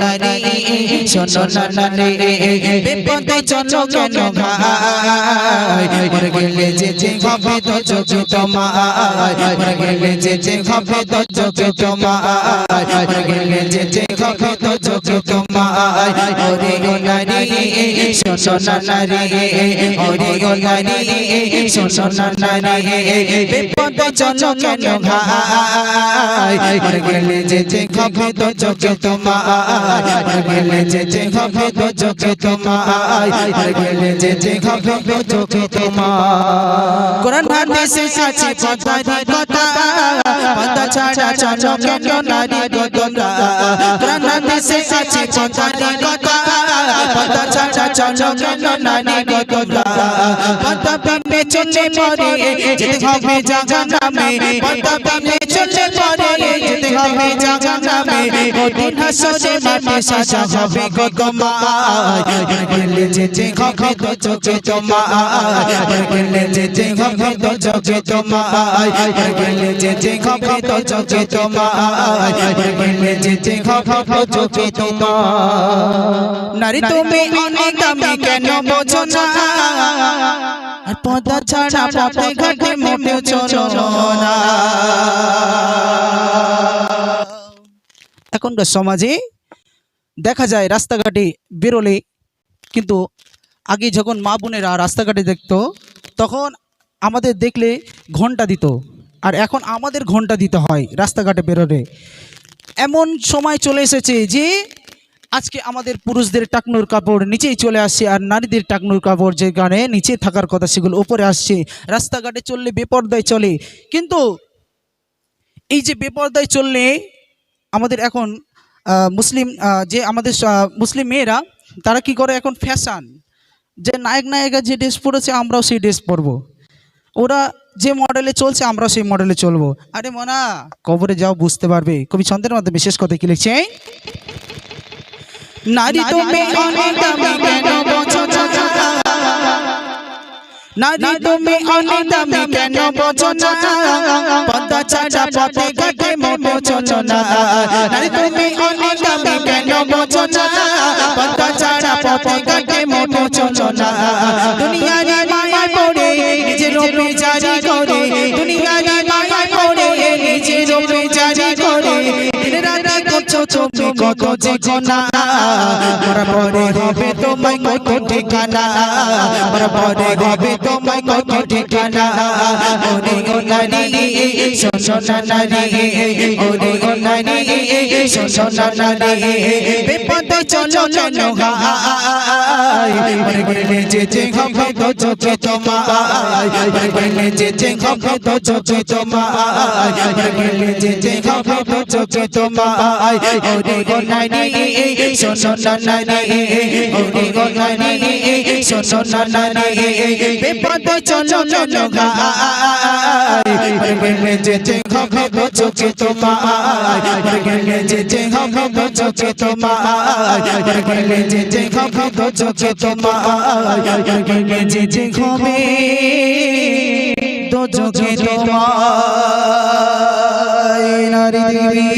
নারী শোনো না না না নারী বিপদে চলো কেন ভাই মরে গেলে যে যে হবে তো চোখে তোমায় মরে গেলে যে যে হবে তো চোখে তোমায় মরে গেলে যে যে হবে তো চোখে তোমায় ওরে ও নারী শোনো না নারী ওরে ও নারী শোনো না নারী বিপদে চলো কেন ভাই মরে গেলে যে যে হবে তো চোখে তোমায় গেলে যে যে হবে তো চোখে তোমায় মরে গেলে যে যে হবে তো চোখে তোমায়। কোরআন, হাদিসে আছে পদারি কথা পদা ছাড়া চলো কেন নারী গো তোমরা কোরআন, হাদিসে আছে পদারি কথা পদা ছাড়া চলো কেন নারী গো তোমরা পদা পিনে চলে পড়ে, যেতে হবে জাহান্নামে। পদা পিনে চলে পড়ে, যেতে হবে জাহান্নামে কঠিন হাসরে মাঠে সাজা হবে গো তোমায়। গেলে যে যে হবে তো চোখে তোমায়। গেলে যে যে হবে তো চোখে তোমায়। গেলে যে যে হবে তো চোখে তোমায়। গেলে যে নারী তুমি অনেক দামি কেন বোঝো না? আর ছাড়া পথে ঘাটে মোটেও চলো না। এখনকার সমাজে দেখা যায় রাস্তাঘাটে বেরোলে কিন্তু আগে যখন মা বোনেরা রাস্তাঘাটে দেখত তখন আমাদের দেখলে ঘণ্টা দিত আর এখন আমাদের ঘণ্টা দিতে হয় রাস্তাঘাটে বেরোলে এমন সময় চলে এসেছে যে আজকে আমাদের পুরুষদের টাকনুর কাপড় নিচেই চলে আসছে আর নারীদের টাকনুর কাপড় যেখানে নিচে থাকার কথা সেগুলো উপরে আসছে রাস্তাঘাটে চললে বেপর্দায় চলে কিন্তু এই যে বেপর্দায় চললে আমাদের এখন মুসলিম যে আমাদের মুসলিম মেয়েরা, তারা কি করে এখন ফ্যাশান যে নায়ক নায়িকা যে ড্রেস পরেছে, আমরাও সেই ড্রেস পরবো। ওরা যে মডেলে চলছে, আমরাও সেই মডেলে চলবো। আরে মনা, কবরে যাও, বুঝতে পারবে। কবি ছন্দের মধ্যে বিশেষ কথা কি লিখছে? নারী তুমি নারী তুমি অনেক দামি কেন বোঝো না? পদ্মা ছাড়া পথে ঘাটে চলো না। নারী তুমি অনেক দামি কেন বোঝো না? পদ্মা ছাড়া পথে ঘাটে চলো না। দুনিয়ার কত যে গোনা মরা পরে হবে তোমায় কত গো শোনো না নারী ওরে শোনো না নারী চলো চলো হাই মরে গেলে যে যে তো চোখে তোমায় মরে গেলে যে যে হবে তো চোখে তোমায় মরে গেলে যে যে হবে তো চোখে তোমায় মরে গেলে যে যে তো চোখে তোমায় নারী